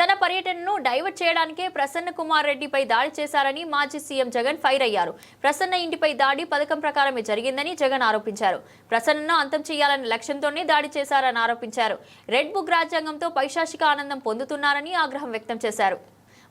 తన పర్యటనను డైవర్ట్ చేయడానికే ప్రసన్న కుమార్ రెడ్డిపై దాడి చేశారని మాజీ సీఎం జగన్ ఫైర్ అయ్యారు. ప్రసన్న ఇంటిపై దాడి పథకం ప్రకారమే జరిగిందని జగన్ ఆరోపించారు. ప్రసన్నను అంతం చేయాలనే లక్ష్యంతోనే దాడి చేశారని ఆరోపించారు. రెడ్ బుక్ రాజ్యాంగంతో పైశాచిక ఆనందం పొందుతున్నారని ఆగ్రహం వ్యక్తం చేశారు.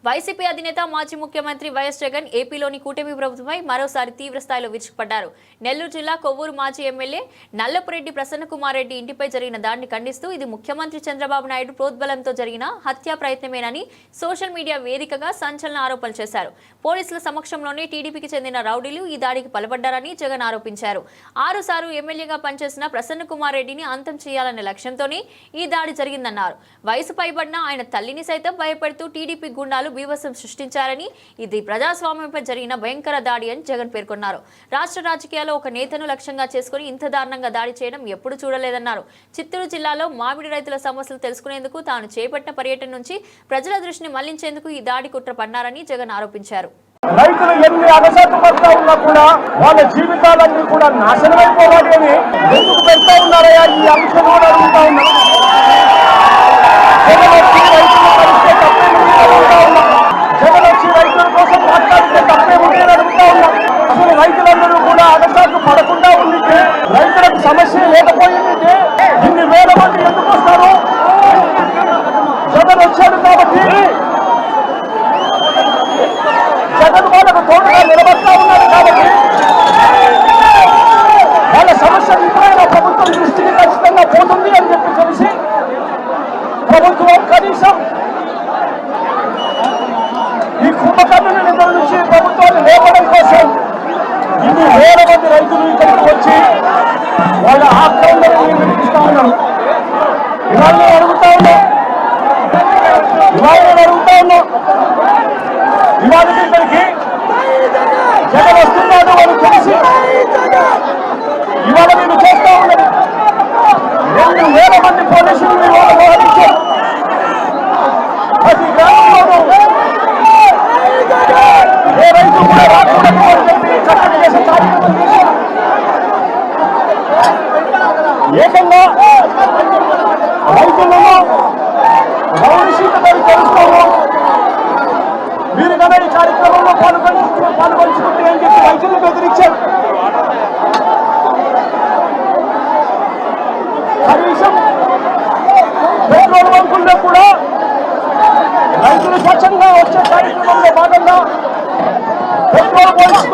వైసీపీ అధినేత మాజీ ముఖ్యమంత్రి వైఎస్ జగన్ ఏపీలోని కూటమి ప్రభుత్వంపై మరోసారి తీవ్ర స్థాయిలో విరుచుకుపడ్డారు. నెల్లూరు జిల్లా కొవ్వూరు మాజీ ఎమ్మెల్యే నల్లపురెడ్డి ప్రసన్న రెడ్డి ఇంటిపై జరిగిన దాడిని ఖండిస్తూ ఇది ముఖ్యమంత్రి చంద్రబాబు నాయుడు ప్రోద్బలంతో జరిగిన హత్యా ప్రయత్నమేనని సోషల్ మీడియా వేదికగా సంచలన ఆరోపణలు చేశారు. పోలీసుల సమక్షంలోనే టీడీపీకి చెందిన రౌడీలు ఈ దాడికి పాల్పడ్డారని జగన్ ఆరోపించారు. ఆరుసారు ఎమ్మెల్యేగా పనిచేసిన ప్రసన్న కుమార్ రెడ్డిని అంతం చేయాలనే లక్ష్యంతోనే ఈ దాడి జరిగిందన్నారు. వయసు పైబడిన ఆయన తల్లిని సైతం భయపెడుతూ టీడీపీ గుండాలు బీభత్సం సృష్టించారని ఇది ప్రజాస్వామ్యంపై జరిగిన భయంకర దాడి అని జగన్ పేర్కొన్నారు. రాష్ట్ర రాజకీయాల్లో ఒక నేతను లక్ష్యంగా చేసుకుని ఇంత దారుణంగా దాడి చేయడం ఎప్పుడు చూడలేదన్నారు. చిత్తూరు జిల్లాలో మామిడి రైతుల సమస్యలు తెలుసుకునేందుకు తాను చేపట్టిన పర్యటన నుంచి ప్రజల దృష్టిని మళ్ళించేందుకు ఈ దాడి కుట్ర పన్నారని జగన్ ఆరోపించారు. రైతులు ఎన్ని అగసాటుపడతా ఉన్నా కూడా వాళ్ళ జీవితాలన్నీ కూడా నాశనమైపోవాలి అని ఎందుకు పెడతా ఉన్నారయ్యా? ఈ అంశం కూడా అడుగుతా ఉన్నా. సమస్య లేకపోయిందంటే ఇన్ని వేల మంది ఎందుకు వస్తారు? జగన్ వచ్చాడు కాబట్టి జగన్ వాళ్ళకు తోడుగా నిలబడతా ఉన్నారు కాబట్టి వాళ్ళ సమస్య ఇప్పుడైనా ప్రభుత్వం దృష్టికి ఖచ్చితంగా పోతుంది అని చెప్పి తెలిసి ప్రభుత్వం కనీసం ఈ కుంభకర్ణుని నిధుల నుంచి ఇవాళ నేను చేస్తా ఉన్నది. రెండు వేల మంది పోలీసులు ఇవాళ మోహరించారు ప్రతి గ్రామంలోనూ ఏ రైతు కూడా రాకుండా అని చెప్పి కట్టడి చేసే కార్యక్రమం చేశారు? ఏకంగా రైతులను భవిష్యత్తు సీట్లని తెలుసుకోవడం. మీరు కదా ఈ కార్యక్రమంలో పాల్గొని పాల్గొంచుకుంటే అని చెప్పి రైతులు బెదిరించారు? বয়স্ক